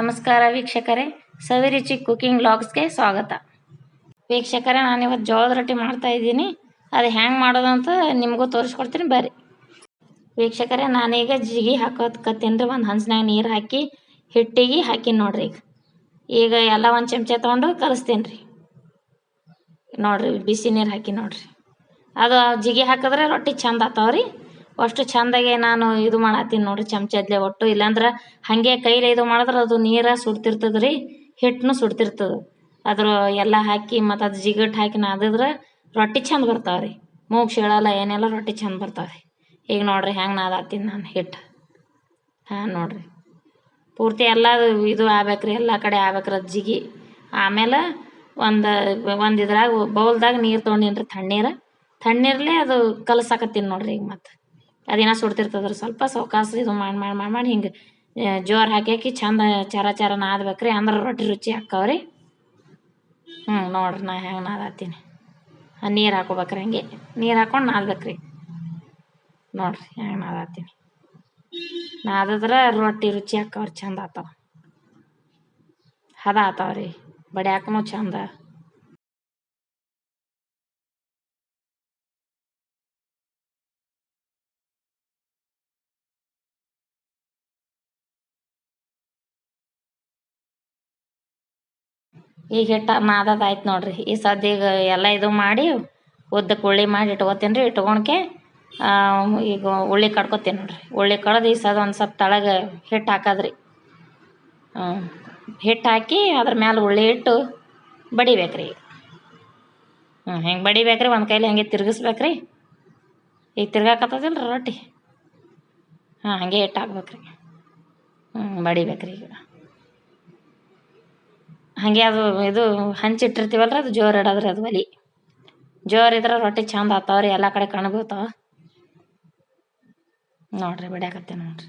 ನಮಸ್ಕಾರ ವೀಕ್ಷಕರೇ, ಸವಿರುಚಿ ಕುಕಿಂಗ್ ಬ್ಲಾಗ್ಸ್ಗೆ ಸ್ವಾಗತ. ವೀಕ್ಷಕರೇ, ನಾನು ಇವತ್ತು ಜೋಳದ ರೊಟ್ಟಿ ಮಾಡ್ತಾ ಇದ್ದೀನಿ. ಅದು ಹ್ಯಾಂಗೆ ಮಾಡೋದು ಅಂತ ನಿಮಗೂ ತೋರಿಸ್ಕೊಡ್ತೀನಿ, ಬರ್ರಿ. ವೀಕ್ಷಕರೇ, ನಾನೀಗ ಜಿಗಿ ಹಾಕೋದ್ಕತ್ತೀನಿ ರೀ ಒಂದು ಹಂಚಿನಾಗ ನೀರು ಹಾಕಿ, ಹಿಟ್ಟಿಗೆ ಹಾಕಿ ನೋಡ್ರಿ ಈಗ. ಈಗ ಎಲ್ಲ ಒಂದು ಚಮಚ ತೊಗೊಂಡು ಕಲಿಸ್ತೀನಿ ರೀ ನೋಡ್ರಿ, ಬಿಸಿ ನೀರು ಹಾಕಿ ನೋಡ್ರಿ. ಅದು ಜಿಗಿ ಹಾಕಿದ್ರೆ ರೊಟ್ಟಿ ಚಂದ ಆತಾವ್ರಿ. ಅಷ್ಟು ಚಂದಾಗೆ ನಾನು ಇದು ಮಾಡತ್ತೀನಿ ನೋಡ್ರಿ ಚಮಚದ್ಲೆ ಒಟ್ಟು. ಇಲ್ಲಾಂದ್ರೆ ಹಾಗೆ ಕೈಲಿ ಇದು ಮಾಡಿದ್ರೆ ಅದು ನೀರ ಸುಡ್ತಿರ್ತದೆ ರೀ ಹಿಟ್ಟನ್ನು ಸುಡ್ತಿರ್ತದೆ. ಅದ್ರ ಎಲ್ಲ ಹಾಕಿ ಮತ್ತು ಅದು ಜಿಗಟ್ ಹಾಕಿ ನಾದಿದ್ರೆ ರೊಟ್ಟಿ ಚಂದ ಬರ್ತಾವೆ ರೀ ಮೂಗ್ ಶೀಳಲ್ಲ ಏನೆಲ್ಲ ರೊಟ್ಟಿ ಚಂದ ಬರ್ತಾವೆ ರೀ ಈಗ ನೋಡ್ರಿ ಹೆಂಗೆ ನಾದಾತೀನಿ ನಾನು ಹಿಟ್ಟು. ಹಾಂ ನೋಡ್ರಿ. ಪೂರ್ತಿ ಎಲ್ಲ ಇದು ಆಗ್ಬೇಕ್ರಿ, ಎಲ್ಲ ಕಡೆ ಆಗ್ಬೇಕ್ರಿ ಅದು ಜಿಗಿ. ಆಮೇಲೆ ಒಂದು ಒಂದು ಇದ್ರಾಗ ಬೌಲ್ದಾಗ ನೀರು ತೊಗೊಂಡಿನ್ರಿ ತಣ್ಣೀರು. ತಣ್ಣೀರ್ಲೆ ಅದು ಕಲಸಾಕತ್ತೀನಿ ನೋಡ್ರಿ ಈಗ ಮತ್ತೆ. ಅದೇನೋ ಸುಡ್ತಿರ್ತದ್ರಿ ಸ್ವಲ್ಪ ಸೌಕಾಸ ಇದು ಮಾಡಿ ಮಾಡಿ ಮಾಡಿ ಮಾಡಿ ಹಿಂಗೆ ಜೋರು ಹಾಕಿ ಹಾಕಿ ಚಂದ ಚರ ಚರ ನಾದ್ಬೇಕ್ರಿ ಅಂದ್ರೆ ರೊಟ್ಟಿ ರುಚಿ ಹಾಕವ್ರಿ. ಹ್ಞೂ ನೋಡ್ರಿ ನಾ ಹೆಂಗೆ ನಾದಾತೀನಿ. ನೀರು ಹಾಕೋಬೇಕ್ರಿ ಹಂಗೆ. ನೀರು ಹಾಕೊಂಡು ನಾದ್ಬೇಕ್ರಿ. ನೋಡ್ರಿ ಹೆಂಗೆ ನಾದಾತೀನಿ. ನಾದಿದ್ರೆ ರೊಟ್ಟಿ ರುಚಿ ಹಾಕವ್ರಿ ಚಂದ ಆತಾವ. ಹದ ಆತಾವ್ರಿ. ಬಡಿಯಾಕನು ಚಂದ ಈಗ ಹಿಟ್ಟು ನಾದದಾಯ್ತು ನೋಡ್ರಿ. ಈ ಸದ್ಯ ಈಗ ಎಲ್ಲ ಇದು ಮಾಡಿ ಉದ್ದಕ್ಕೆ ಉಳ್ಳಿ ಮಾಡಿ ಇಟ್ಕೋತೀನಿ ರೀ. ಇಟ್ಕೊಂಡ್ಕೆ ಈಗ ಉಳ್ಳಿ ಕಡ್ಕೊತೀನಿ ನೋಡ್ರಿ. ಉಳ್ಳಿ ಕಡ್ದು ಈ ಸದ ಒಂದು ಸ್ವಲ್ಪ ತಳಗೆ ಹಿಟ್ಟು ಹಾಕದ್ರಿ. ಹಿಟ್ಟು ಹಾಕಿ ಅದ್ರ ಮ್ಯಾಲೆ ಉಳ್ಳಿ ಇಟ್ಟು ಬಡಿಬೇಕ್ರಿ. ಹ್ಞೂ ಹೆಂಗೆ ಬಡಿಬೇಕ್ರಿ? ಒಂದು ಕೈಲಿ ಹಂಗೆ ತಿರ್ಗಿಸ್ಬೇಕ್ರಿ. ಈಗ ತಿರ್ಗಾಕತ್ತದಿಲ್ಲ ರೊಟ್ಟಿ. ಹಾಂ, ಹಾಗೆ ಹಿಟ್ಟು ಹಾಕ್ಬೇಕ್ರಿ. ಹ್ಞೂ ಬಡಿಬೇಕ್ರಿ ಈಗ. ಹಾಗೆ ಅದು ಇದು ಹಂಚಿಟ್ಟಿರ್ತೀವಲ್ರಿ ಅದು ಜೋರು ಇಡೋದ್ರಿ ಅದು ಒಲಿ. ಜೋರು ಇದ್ರೆ ರೊಟ್ಟಿ ಚಂದ ಆತಾವ್ರಿ ಎಲ್ಲ ಕಡೆ ಕಣ್ ಬೀಳ್ತಾವ ನೋಡ್ರಿ ಬಡಿಯಾಕತ್ತೆ ನೋಡ್ರಿ.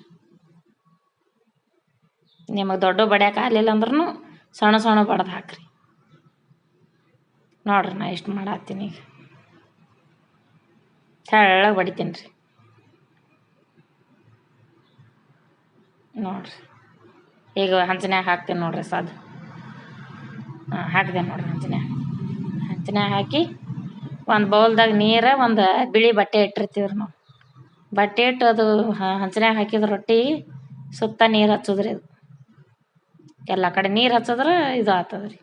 ನಿಮಗೆ ದೊಡ್ಡ ಬಡಿಯಾಕ ಆಗಲಿಲ್ಲ ಅಂದ್ರೂ ಸಣ್ಣ ಸಣ್ಣ ಬಡ್ದು ಹಾಕ್ರಿ. ನೋಡ್ರಿ ನಾ ಇಷ್ಟು ಮಾಡತ್ತೀನಿ ಈಗ. ತೆಳ್ಳಗೆ ಬಡಿತೀನಿ ರೀ ನೋಡ್ರಿ. ಈಗ ಹಂಚನ್ಯಾಗ ಹಾಕ್ತೀನಿ ನೋಡ್ರಿ ಸಾದು. ಹಾಕಿದೆ ನೋಡ್ರಿ ಹಂಚಿನ ಹಂಚಿನ ಹಾಕಿ ಒಂದು ಬೌಲ್ದಾಗ ನೀರು, ಒಂದು ಬಿಳಿ ಬಟ್ಟೆ ಇಟ್ಟಿರ್ತೀವ್ರಿ ನಾವು. ಬಟ್ಟೆ ಇಟ್ಟು ಅದು ಹಂಚಿನ ಹಾಕಿದ ರೊಟ್ಟಿ ಸುತ್ತ ನೀರು ಹಚ್ಚೋದ್ರಿ ಅದು. ಎಲ್ಲ ಕಡೆ ನೀರು ಹಚ್ಚಿದ್ರೆ ಇದು ಆತದ್ರಿ.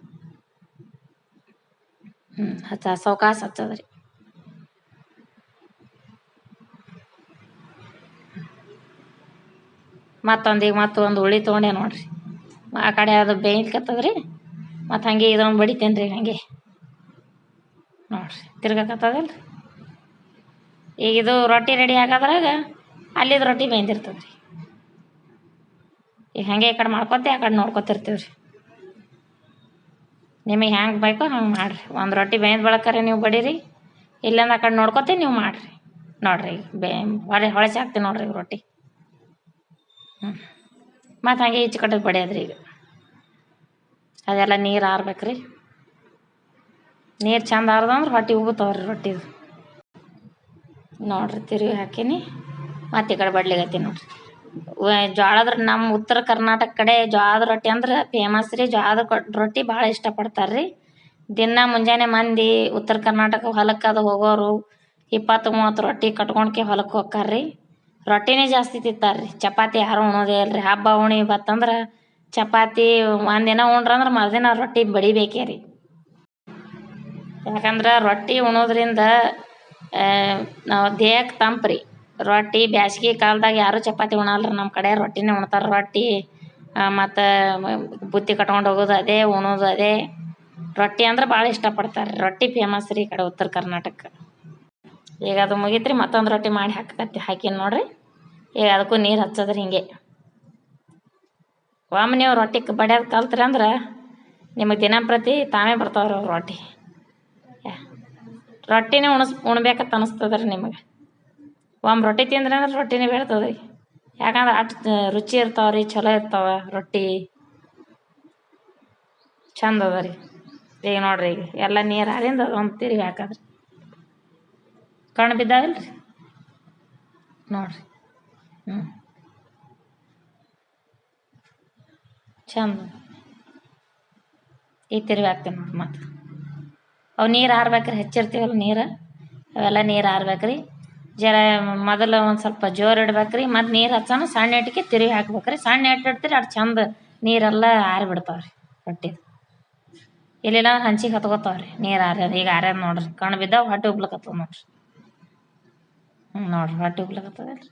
ಹ್ಞೂ ಹಚ್ಚ, ಸೌಕಾಸ ಹಚ್ಚೋದ್ರಿ. ಮತ್ತೊಂದು ಈಗ ಮತ್ತೊಂದು ಉಳಿ ತೊಗೊಂಡೆ ನೋಡ್ರಿ. ಆ ಕಡೆ ಅದು ಬೇಯ್ಕತ್ತದ್ರಿ ಮತ್ತು ಹಾಗೆ ಇದೊಂದು ಬಡಿತೇನೆ ರೀ ಹಾಗೆ. ನೋಡ್ರಿ ತಿರ್ಗಾಕತ್ತದಲ್ಲ ಈಗ ಇದು ರೊಟ್ಟಿ ರೆಡಿ ಆಗೋದ್ರಾಗ ಅಲ್ಲಿದು ರೊಟ್ಟಿ ಬೆಂದಿರ್ತದೆ ರೀ ಈಗ ಹಂಗೆ ಈ ಕಡೆ ಮಾಡ್ಕೊತೆ ಆ ಕಡೆ ನೋಡ್ಕೊತಿರ್ತೀವಿ ರೀ ನಿಮಗೆ ಹ್ಯಾಂಗೆ ಬೇಕೋ ಹಂಗೆ ಮಾಡಿರಿ. ಒಂದು ರೊಟ್ಟಿ ಬೆಂದ ಬಳಕರೆ ನೀವು ಬಡೀರಿ, ಇಲ್ಲಂದ್ರೆ ಆ ಕಡೆ ನೋಡ್ಕೊತೆ ನೀವು ಮಾಡಿರಿ. ನೋಡಿರಿ ಬೇ, ಹೊಳೆ ಹೊಳಸಿ ಹಾಕ್ತೀವಿ ನೋಡಿರಿ ರೊಟ್ಟಿ. ಹ್ಞೂ ಮತ್ತು ಹಾಗೆ ಈಚೆ ಕಡೆ ಬಡಿಯೋದ್ರಿ ಈಗ. ಅದೆಲ್ಲ ನೀರು ಆರ್ಬೇಕ್ರಿ. ನೀರು ಚಂದ ಆರ್ದಂದ್ರೆ ಹೊಟ್ಟೆ ಉಬ್ಬುತ್ತಾವ್ರಿ ರೊಟ್ಟಿದು. ನೋಡ್ರಿ ತಿರುವಿ ಹಾಕೀನಿ. ಮತ್ತು ಈ ಕಡೆ ಬಡ್ಲಿಗತ್ತೀನಿ ನೋಡ್ರಿ. ಜೋಳದ ನಮ್ಮ ಉತ್ತರ ಕರ್ನಾಟಕ ಕಡೆ ಜೋಳದ ರೊಟ್ಟಿ ಅಂದ್ರೆ ಫೇಮಸ್ ರೀ. ಜೋಳದ ರೊಟ್ಟಿ ಭಾಳ ಇಷ್ಟಪಡ್ತಾರೆ ರೀ ದಿನ ಮುಂಜಾನೆ ಮಂದಿ ಉತ್ತರ ಕರ್ನಾಟಕ ಹೊಲಕ್ಕೆ ಅದು ಹೋಗೋರು ಇಪ್ಪತ್ತು ಮೂವತ್ತು ರೊಟ್ಟಿ ಕಟ್ಕೊಂಡ್ಕೆ ಹೊಲಕ್ಕೆ ರೀ ರೊಟ್ಟಿನೇ ಜಾಸ್ತಿ ತಿಂತಾರೆ ರೀ ಚಪಾತಿ ಯಾರು ಉಣೋದೇ ಇಲ್ಲ ರೀ ಹಬ್ಬ ಉಣಿ ಬತ್ತಂದ್ರೆ ಚಪಾತಿ, ಒಂದಿನ ಉಂಡ್ರಂದ್ರೆ ಮರುದಿನ ರೊಟ್ಟಿ ಬಡಿಬೇಕೇ ರೀ. ಯಾಕಂದ್ರೆ ರೊಟ್ಟಿ ಉಣೋದ್ರಿಂದ ನಾವು ದೇಹಕ್ಕೆ ತಂಪು ರೀ. ರೊಟ್ಟಿ ಬ್ಯಾಸ್ಗೆ ಕಾಲ್ದಾಗ ಯಾರೂ ಚಪಾತಿ ಉಣಲ್ರಿ ನಮ್ಮ ಕಡೆ ರೊಟ್ಟಿನೇ ಉಣ್ತಾರೆ ರೊಟ್ಟಿ. ಮತ್ತು ಬುತ್ತಿ ಕಟ್ಕೊಂಡು ಹೋಗೋದು ಅದೇ, ಉಣೋದು ಅದೇ. ರೊಟ್ಟಿ ಅಂದ್ರೆ ಭಾಳ ಇಷ್ಟಪಡ್ತಾರೆ ರೊಟ್ಟಿ ಫೇಮಸ್ ರೀ ಈ ಕಡೆ ಉತ್ತರ ಕರ್ನಾಟಕ. ಈಗ ಅದು ಮುಗಿತ್ರಿ ರೀ ಮತ್ತೊಂದು ರೊಟ್ಟಿ ಮಾಡಿ ಹಾಕಿ ಹಾಕೀನಿ ನೋಡಿರಿ. ಈಗ ಅದಕ್ಕೂ ನೀರು ಹಚ್ಚೋದ್ರಿ ಹಿಂಗೆ. ನೀವು ರೊಟ್ಟಿ ಬಡಿಯೋದು ಕಲ್ತ್ರಿ ಅಂದ್ರೆ ನಿಮಗೆ ದಿನಂಪ್ರತಿ ತಾವೇ ಬರ್ತಾವ್ರಿ ಅವ್ರು ರೊಟ್ಟಿ. ರೊಟ್ಟಿನೇ ಉಣಸ್, ಉಣ್ಬೇಕಂತ ಅನಿಸ್ತದ ರೀ ನಿಮಗೆ. ಒಮ್ಮೆ ರೊಟ್ಟಿ ತಿಂದ್ರಿ ಅಂದ್ರೆ ರೊಟ್ಟಿನೇ ಬೀಳ್ತದೆ ಯಾಕಂದ್ರೆ ಅಷ್ಟು ರುಚಿ ಇರ್ತಾವೆ ರೀ ಚಲೋ ಇರ್ತಾವೆ ರೊಟ್ಟಿ. ಚಂದ ಅದ ಈಗ ನೋಡ್ರಿ ಈಗ ಎಲ್ಲ ನೀರು ಆದಿಂದ ಒಂದು ತಿರುಗಿ ಹಾಕದ್ರಿ. ಕಣ್ಣು ಬಿದ್ದಾವಲ್ರಿ? ನೋಡಿರಿ. ಹ್ಞೂ ಚಂದ. ಈ ತಿರುವಿ ಹಾಕ್ತೇವೆ ನೋಡಿ ಮತ್ತು. ಅವು ನೀರು ಹಾರ್ಬೇಕ್ರಿ, ಹೆಚ್ಚಿರ್ತೀವಲ್ಲ ನೀರು? ಅವೆಲ್ಲ ನೀರು ಹಾರ್ಬೇಕ್ರಿ. ಜರ ಮೊದಲು ಒಂದು ಸ್ವಲ್ಪ ಜೋರು ಇಡ್ಬೇಕ್ರಿ. ಮತ್ತು ನೀರು ಹಚ್ಚೋಣ ಸಣ್ಣ ಇಟ್ಟಿಗೆ ತಿರುವಿ ಹಾಕ್ಬೇಕ್ರಿ. ಸಣ್ಣ ಇಟ್ಟು ಇಡ್ತೀರಿ ಅಷ್ಟು ಚಂದ ನೀರೆಲ್ಲ ಆರಿಬಿಡ್ತಾವ್ರಿ ರೊಟ್ಟಿದು ಇಲ್ಲಿಲ್ಲ ಹಂಚಿಗೆ ಹತ್ಕೋತಾವ್ರಿ ನೀರು ಆರ್ಯದ ಈಗ ಆರ್ಯದ ನೋಡ್ರಿ. ಕಣ್ಣು ಬಿದ್ದಾವೆ, ಹೊಟ್ಟೆ ಉಬ್ಲಕತ್ತದ ನೋಡ್ರಿ. ಹ್ಞೂ ನೋಡ್ರಿ ಹೊಟ್ಟೆ ಉಬ್ಲಕತ್ತದಲ್ರಿ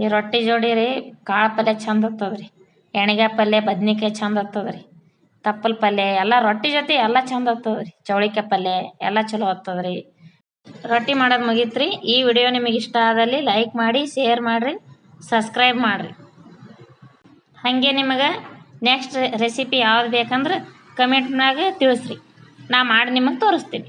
ಈ ರೊಟ್ಟಿ ಜೋಡಿ ರೀ, ಕಾಳು ಪಲ್ಯ ಚಂದ ಹತ್ತದ್ರಿ ಎಣ್ಗಾಯಿ ಪಲ್ಯ, ಬದ್ನಿಕಾಯಿ ಚಂದ ಹತ್ತದ್ರಿ ತಪ್ಪಲ್ ಪಲ್ಯ, ಎಲ್ಲ ರೊಟ್ಟಿ ಜೊತೆ ಎಲ್ಲ ಚಂದ ಹತ್ತದ್ರಿ ಚೌಳಿಕಾಯಿ ಪಲ್ಯ ಎಲ್ಲ ಚಲೋ ಹತ್ತದ್ರಿ ರೊಟ್ಟಿ ಮಾಡೋದು ಮುಗೀತ್ರಿ ಈ ವಿಡಿಯೋ ನಿಮಗೆ ಇಷ್ಟ ಆದಲ್ಲಿ ಲೈಕ್ ಮಾಡಿ ಶೇರ್ ಮಾಡಿರಿ ಸಬ್ಸ್ಕ್ರೈಬ್ ಮಾಡಿರಿ. ಹಾಗೆ ನಿಮಗೆ ನೆಕ್ಸ್ಟ್ ರೆಸಿಪಿ ಯಾವ್ದು ಬೇಕಂದ್ರೆ ಕಮೆಂಟ್ನಾಗ ತಿಳಿಸ್ರಿ, ನಾ ಮಾಡಿ ನಿಮಗೆ ತೋರಿಸ್ತೀನಿ.